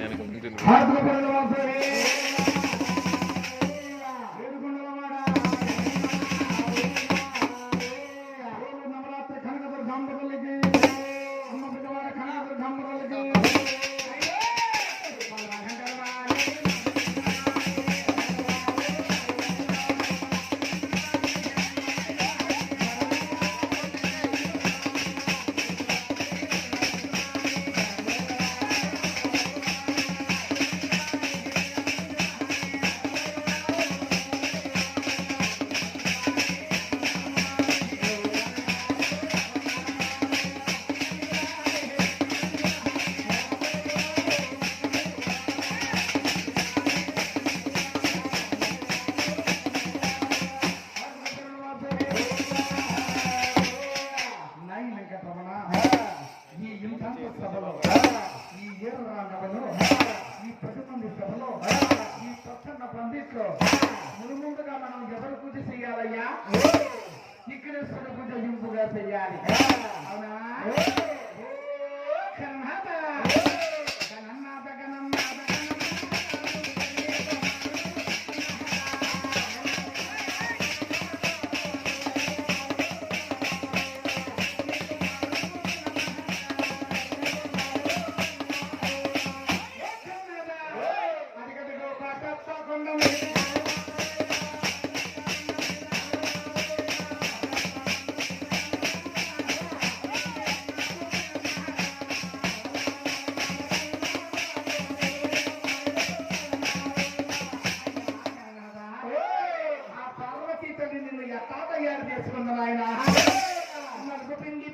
எனக்கு తాతయ్యారు నిన్ను ఆయన. నలుగు పిండి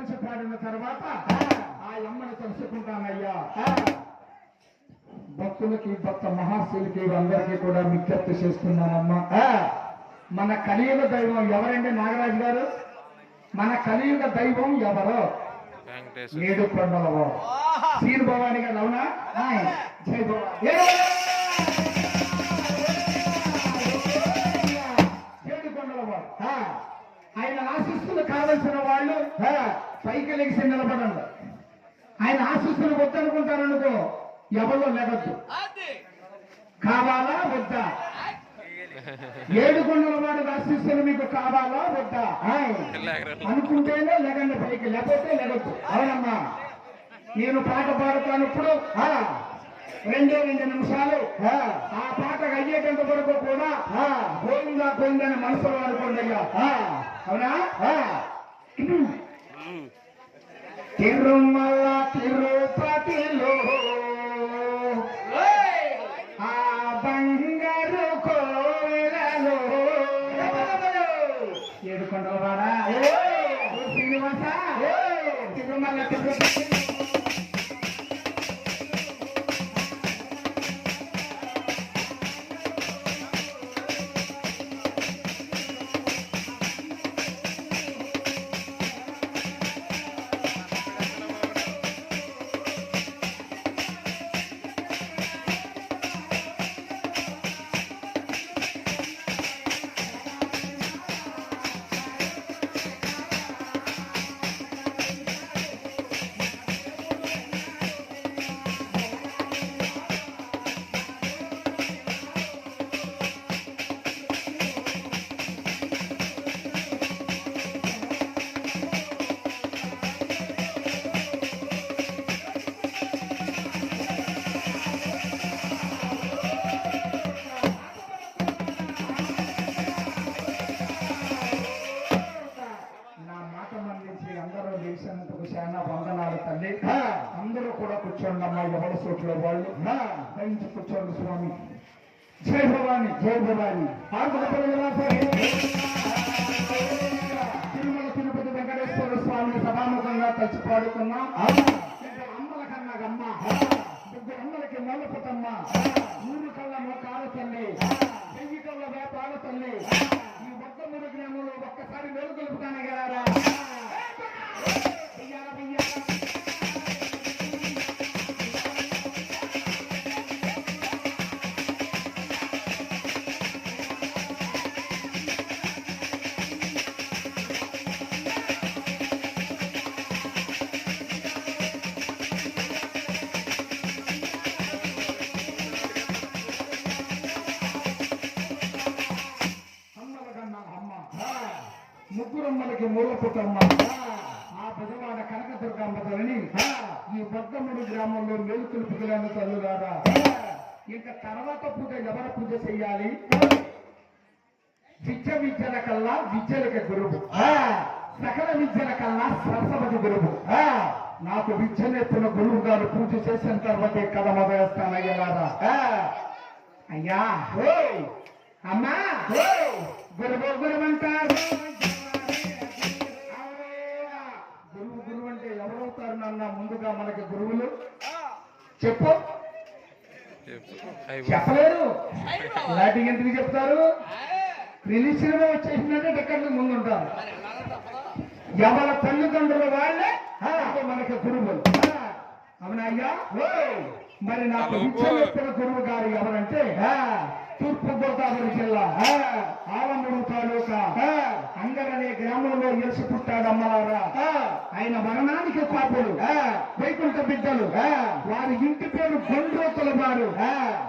కలిసి పాడిన తర్వాత ఆ అమ్మని తలుచుకుంటానయ్యా భక్తులకి భక్త మహాశివులకి అందరికీ కూడా విజ్ఞప్తి చేస్తున్నానమ్మా. మన కలియుగ దైవం ఎవరండి నాగరాజు గారు? మన కలియుగ దైవం ఎవరో? ఏడు కొండలవో సీను భవాని గారు అవునా? జై భవాని. ఏడు కొండలవో ఆయన ఆశిస్తులు కావలసిన వాళ్ళు. పైకి లెగిసి నిలబడండి. ఆయన ఆశిస్తులు వద్దనుకుంటారనుకో ఎవరో లెగద్దు కావాలా వద్దా? ఏడు కొండల వాడు ఆశిస్తులు మీకు కావాలా వద్దా? అనుకుంటేనే లెగండి పైకి లేకపోతే లెగొద్దు. అవునమ్మా. నేను పాట పాడుతానప్పుడు ఆ, రెండే రెండు నిమిషాలు ఆ, పాట అయ్యేటంత వరకు కూడా గోవిందా గోవిందని మనసులో అనుకోండి అవునా? ఆ. తిరుమల తిరుపతిలో ఆ బంగారు కోవెలలో ఏడు కొండలవాడా ఓ శ్రీనివాస! తిరుమల తిరుపతి కూర్చోండి అమ్మాయి ఎవరి చోట్ల వాళ్ళు. దయించి కూర్చోండి స్వామి. జై భవాని జై భవాని. తిరుమల తిరుపతి వెంకటేశ్వర స్వామిని సభాముఖంగా తలిచి పాడుకున్నాం. ఇంకా అమ్మల కన్నా అమ్మ ముగ్గురు అమ్మలకి మూలపుటమ్మ ఊరు ముగ్గురమ్మలకి మూలపుటమ్మ ఆ బుధవాడ కనకదుర్గమ్మ తల్లిని ఈ బొగ్గముడి గ్రామంలో మేలుకులు పిల్లల తల్లులారా ఇంకా తర్వాత పూజ ఎవరు పూజ చెయ్యాలి? విద్య విద్యల కల్లా విద్యలక గురువు. సకల విద్యల కల్లా సరస్వతి గురువు. నాకు విద్య నేర్పిన గురువు గారు పూజ చేసిన తర్వాత కథ మొదలెస్తానయ్యారా అయ్యా ఓయ్! అమ్మా గురువు గురువు అంటారు గురువు గురువు అంటే నాన్న ముందుగా మనకి గురువులు. చెప్పు. చెప్పలేరు. ఇలాంటి ఎందుకు చెప్తారు? రిలీజ్ సినిమా వచ్చేసిందంటే టికెట్లు ముందు ఉంటారు ఎవరి తల్లిదండ్రుల వాళ్ళే? మనకి గురువులు. అవునా అయ్యా. మరి నాకు గురువు గారు ఎవరంటే ఆ, తూర్పు గోదావరి జిల్లా. ఆలమూరు తాలూకా. అంగరనే గ్రామంలో ఎలిసి పుట్టాడు అమ్మలారా ఆయన మరణానికి పాపులు. వైకుంఠ బిడ్డలు. వారి ఇంటి పేరు గొండ్రోతుల వారు.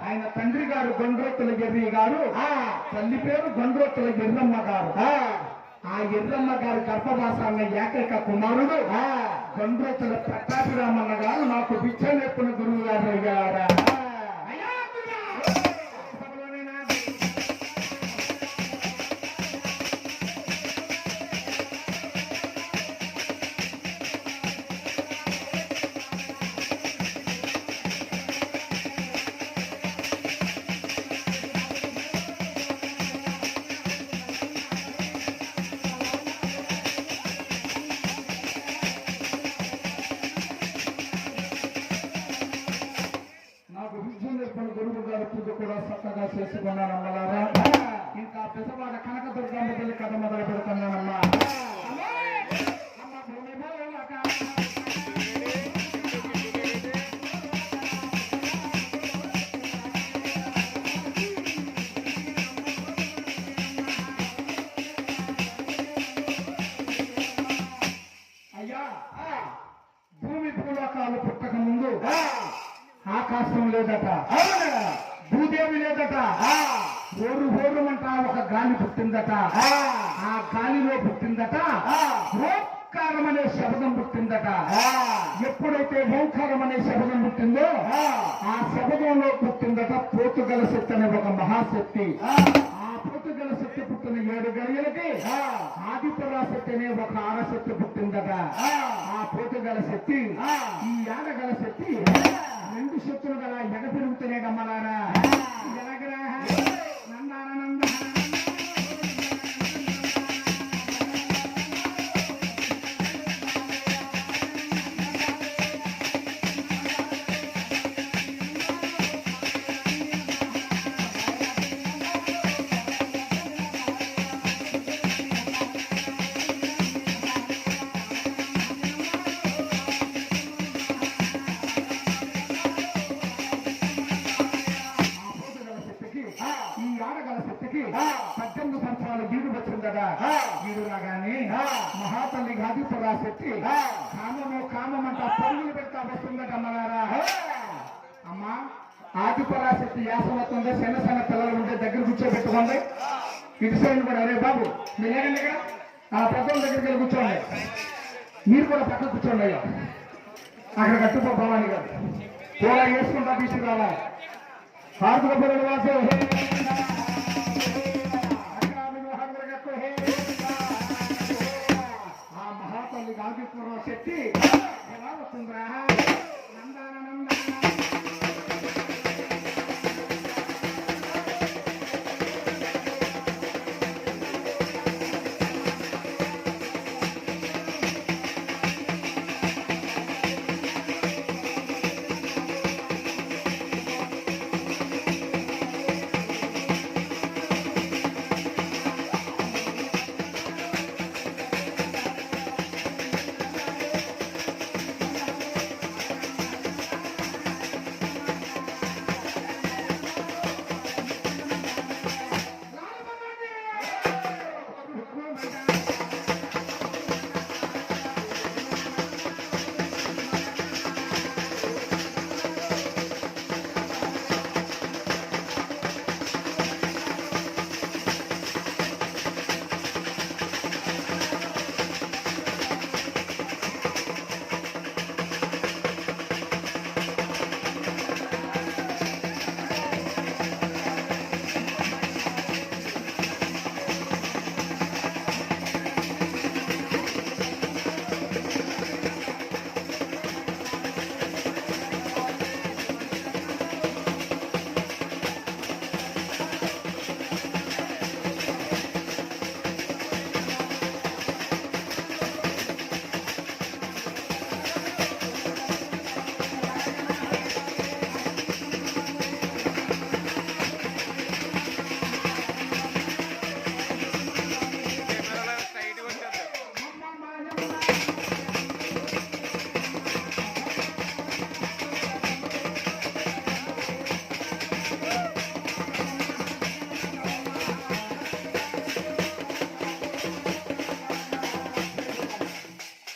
ఆయన తండ్రి గారు గొండ్రోతుల ఎర్రి గారు. ఆ, తల్లి పేరు గొండ్రోతుల ఎర్రమ్మ గారు. ఆ, ఎర్రమ్మ గారి గర్భవాసాన్న ఏకైక కుమారుడు. గండ్రోతుల ప్రతాపిరామన్న గారు నాకు విద్య నేర్పిన గురువు గారు అయ్యారా? నాకు గురువు గారి పూజ కూడా చక్కగా చేసుకున్నాను అమ్మలారా ఇంకా పెద్దవాడ కనక దుర్గమ్మ తల్లి కథ మొదలు పెడుతున్నానమ్మా అయ్యా భూమి భూలోకాలు పుట్టక ముందు ఆకాశం లేదట. భూదేవి లేదట. ఓరు ఓరుమంట ఒక గాలి పుట్టిందట. ఆ. గాలిలో పుట్టిందట. ఓంకారం అనే శబ్దం పుట్టిందట. ఎప్పుడైతే ఓంకారం అనే శబ్దం పుట్టిందో ఆ. శబ్దంలో పుట్టిందట పోతుగల శక్తి అనే ఒక మహాశక్తి. ఆ. పోతుగల శక్తి పుట్టిన ఏడు గడియలకి ఆదిపరాశక్తి అనే ఒక ఆడశక్తి పుట్టిందట. ఆ. పోతుగల శక్తి ఈ ఆడగల శక్తి రెండు శక్తులు గల ఎగ పెరుగుతూనే గమ్మలారా ఎలాగరా నందానంద కామము కామమంట పరుగులు పెడతా వస్తుందట అమ్మగారా. అమ్మా ఆదిపరాశక్తి యాసం వస్తుంది. చిన్న చిన్న పిల్లలు ఉంటే దగ్గర కూర్చోబెట్టుకోండి. ఇటు సైడ్ కూడా అరే బాబు మీరు లేకండి ఆ పెద్దల దగ్గరికి వెళ్ళి కూర్చోండి. మీరు కూడా పక్కన కూర్చోండి అయ్యా. అక్కడ కట్టుకో భవాని గారు. కూడా వేసుకుంటా తీసుకురావాలి ఆర్థిక పిల్లలు వాసు. గాదిపురం శక్తి ఎలా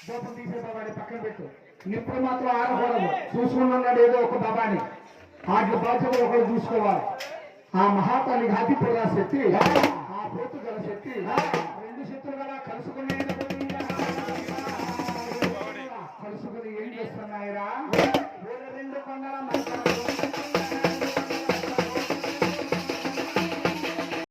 దోపం తీసే బాబాని పక్కన పెట్టు. ఇప్పుడు మాత్రం ఆడకూడదు. చూసుకున్నాడు ఏదో ఒక బాబాని. వాటి బాధ్యతలు ఒకరు చూసుకోవాలి. ఆ మహాతానికి అతి పురా శక్తి. ఆ పోతు గల శక్తి. రెండు శక్తులు కదా కలుసుకుని కలుసుకుని ఏం చేస్తున్నాయిరా రెండు కొండల